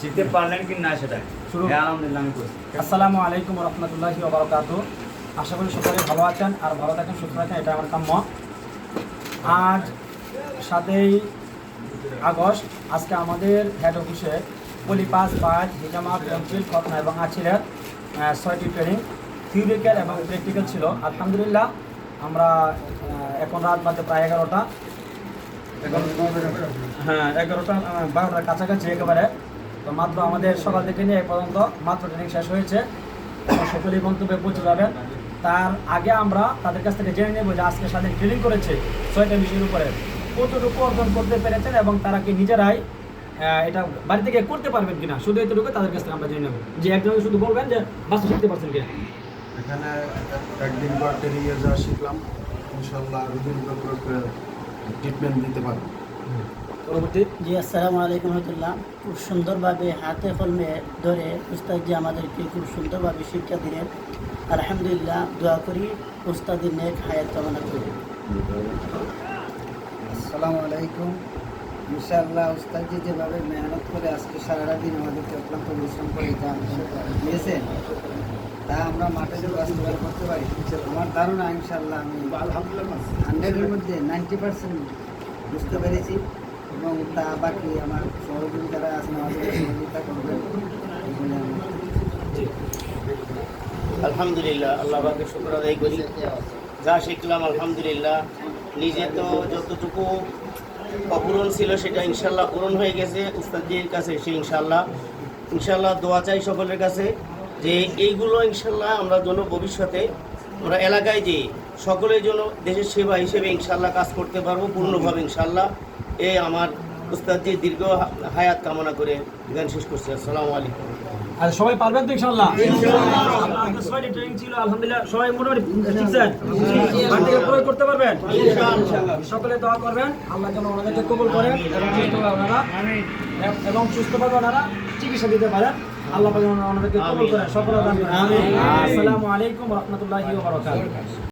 শিখতে পারলেন কি না সেটা? শুরু। হ্যাঁ আলহামদুলিল্লাহ আমি করছি। আসসালামু আলাইকুম রহমতুল্লাহি ওবরাকাত আশা করি সকলে ভালো আছেন আর ভালো থাকেন সুস্থ থাকেন এটা আমার কাম্য। আজ সাতই আগস্ট আজকে আমাদের হেড অফিসে পলিপাস পাঁচ হিজামাত এমফিল খতনা এবং আছিলের আহ, ছয়টি ট্রেনিং থিওরিক্যাল এবং প্র্যাকটিক্যাল ছিল। আলহামদুলিল্লাহ আমরা এখন রাত বাজে প্রায় এগারোটা। হ্যাঁ এগারোটা বারোটার কাছাকাছি একেবারে। তো মাত্র আমাদের সকাল থেকে নিয়ে পর্যন্ত মাত্র ট্রেনিং শেষ হয়েছে। সকলেই গন্তব্যে পৌঁছে যাবেন। তার আগে আমরা তাদের কাছ থেকে জেনে নেব যে আজকে সাথে ট্রেনিং করেছে ছয়টা বিষয়ের উপরে। কতটুকু অর্জন করতে পেরেছেন এবং তারা কি নিজেরাই এটা বাড়ি থেকে করতে পারবেন কিনা? শুধু এতটুকু তাদের কাছ থেকে আমরা জেনে নেব। যে একজনকে শুধু বলবেন যে বাস্তব শিখতে পারছেন কিনা? এখানে একদিন পর ট্রেনিংয়ে যা শিখলাম। ইনশাল্লাহ করে ট্রিটমেন্ট দিতে পারব। পরবর্তী জি আসসালামু আলাইকুম রহমতুল্লাহ। খুব সুন্দরভাবে হাতে কলমে ধরে উস্তাদজি আমাদেরকে খুব সুন্দরভাবে শিক্ষা দিলেন। আলহামদুলিল্লাহ দোয়া করি উস্তাদের নেক হায়াত কামনা করি। আসসালামু আলাইকুম। ইনশাআল্লাহ উস্তাদজি যেভাবে মেহনত করে আজকে সারাটা দিন আমাদেরকে অক্লান্ত পরিশ্রম করে দিয়েছেন, তা আমরা মাঠে যে বাস্তবায়ন করতে পারি, আমার ধারণা ইনশাআল্লাহ আমি হান্ড্রেডের মধ্যে নাইনটি পার্সেন্ট বুঝতে পেরেছি এবং তা বাকি আমার সহযোগী যারা আছেন, আমাদের সহযোগিতা করবেন। আলহামদুলিল্লাহ, আল্লাহ পাকে শুক্র আদায় করি। যা শিখলাম, আলহামদুলিল্লাহ। নিজে তো যতটুকু অপূরণ ছিল সেটা ইনশাল্লাহ পূরণ হয়ে গেছে। উস্তাদজির কাছে সে ইনশাল্লাহ ইনশাল্লাহ দোয়া চাই সকলের কাছে যে এইগুলো ইনশাল্লাহ আমরা যেন ভবিষ্যতে আমরা এলাকায় যে সকলের জন্য দেশের সেবা হিসেবে ইনশাল্লাহ কাজ করতে পারব, পূর্ণভাবে ইনশাল্লাহ। এ আমার উস্তাদজির দীর্ঘ হায়াত কামনা করে গান শেষ করছি। আসসালামু আলাইকুম। আর সবাই পারবেন তো ইনশাআল্লাহ? আপনাদের ছয়টি ট্রেনিং ছিল আলহামদুলিল্লাহ। সবাই মোটামুটি প্রয়োগ করতে পারবেন? সকলে দোয়া করবেন। আল্লাহ যেন ওনাদেরকে কবুল করেন এবং সুস্থভাবে ওনারা এবং সুস্থভাবে ওনারা চিকিৎসা দিতে পারেন। আল্লাহ পাক যেন ওনাদেরকে কবুল করেন। সকলে দান করেন আসসালামু আলাইকুম রহমতুল্লাহি ওয়া বারাকাতুহু।